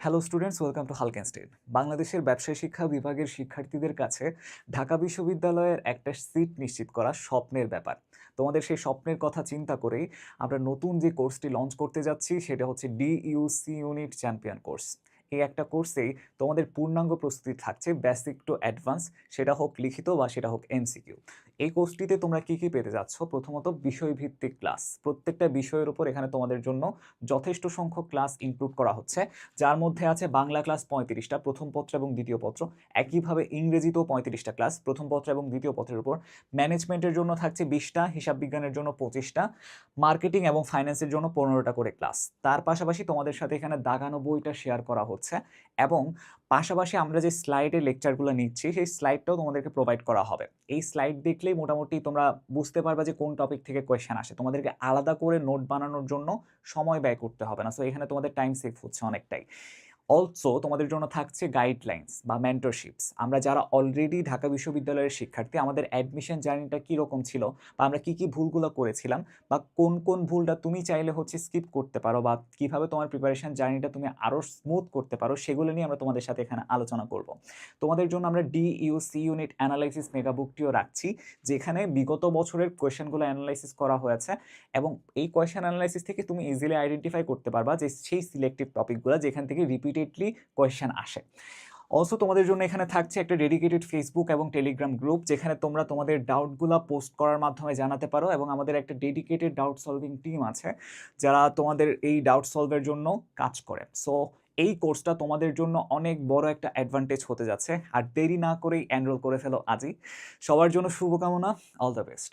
Hello students welcome to হালকেনস্টেড বাংলাদেশের ব্যবসায়ী শিক্ষা বিভাগের শিক্ষার্থীদের কাছে ঢাকা বিশ্ববিদ্যালয়ের একটা সিট নিশ্চিত করা স্বপ্নের ব্যাপার। তোমাদের সেই স্বপ্নের কথা চিন্তা করেই আমরা নতুন যে কোর্সটি লঞ্চ করতে যাচ্ছি, সেটা হচ্ছে ডিইউসি ইউনিট চ্যাম্পিয়ন কোর্স এই একটা কোর্সেই তোমাদের পূর্ণাঙ্গ প্রস্তুতি থাকছে বেসিক টু অ্যাডভান্স সেটা হোক লিখিত বা সেটা হোক এমসিকিউ এই কোর্সটিতে তোমরা কি কি পেতে যাচ্ছ প্রথমত বিষয়ভিত্তিক ক্লাস প্রত্যেকটা বিষয়ের উপর এখানে তোমাদের জন্য যথেষ্ট সংখ্যক ক্লাস ইনক্লুড করা হচ্ছে। যার মধ্যে আছে বাংলা ক্লাস পঁয়ত্রিশটা, প্রথম পত্র এবং দ্বিতীয় পত্র। একইভাবে ইংরেজিতেও পঁয়ত্রিশটা ক্লাস প্রথম পত্র এবং দ্বিতীয় পত্রের উপর। ম্যানেজমেন্টের জন্য থাকছে বিশটা, হিসাব বিজ্ঞানের জন্য পঁচিশটা মার্কেটিং এবং ফাইন্যান্সের জন্য পনেরোটা করে ক্লাস তার পাশাপাশি তোমাদের সাথে এখানে দাগানো বইটা শেয়ার করা হচ্ছে। এবং পাশাপাশি আমরা যে স্লাইডে লেকচারগুলো নিচ্ছি, সেই স্লাইডটাও তোমাদেরকে প্রোভাইড করা হবে। এই স্লাইড দেখলেই মোটামুটি তোমরা বুঝতে পারবে যে কোন টপিক থেকে কোয়েশ্চেন আসে। তোমাদেরকে আলাদা করে নোট বানানোর জন্য সময় ব্যয় করতে হবে না। সো এখানে তোমাদের টাইম সেভ হচ্ছে অনেকটাই। অলসো তোমাদের জন্য থাকছে গাইডলাইন্স বা মেন্টরশিপস আমরা যারা অলরেডি ঢাকা বিশ্ববিদ্যালয়ের শিক্ষার্থী, আমাদের অ্যাডমিশন জার্নিটা কীরকম ছিল বা আমরা কী কী ভুলগুলো করেছিলাম বা কোন কোন ভুলটা তুমি চাইলে হচ্ছে স্কিপ করতে পারো বা কীভাবে তোমার প্রিপারেশন জার্নিটা তুমি আরও স্মুথ করতে পারো, সেগুলো নিয়ে আমরা তোমাদের সাথে এখানে আলোচনা করব। তোমাদের জন্য আমরা ডিইউসি ইউনিট অ্যানালাইসিস মেগাবুকটিও রাখছি, যেখানে বিগত বছরের কোয়েশনগুলো অ্যানালাইসিস করা হয়েছে এবং এই কোয়েশন অ্যানালাইসিস থেকে তুমি ইজিলি আইডেন্টিফাই করতে পারবা যে সেই সিলেক্টিভ টপিকগুলো যেখান থেকে রিপিটেডলি কোয়েশ্চেন আসে। অলসো তোমাদের জন্য এখানে থাকছে একটা ডেডিকেটেড ফেসবুক এবং টেলিগ্রাম গ্রুপ যেখানে তোমরা তোমাদের ডাউটগুলো পোস্ট করার মাধ্যমে জানাতে পারো এবং আমাদের একটা ডেডিকেটেড ডাউট সলভিং টিম আছে, যারা তোমাদের এই ডাউট সলভের জন্য কাজ করে। সো এই কোর্সটা তোমাদের জন্য অনেক বড় একটা অ্যাডভান্টেজ হতে যাচ্ছে। আর দেরি না করেই এনরোল করে ফেলো আজই। সবার জন্য শুভকামনা অল দ্য বেস্ট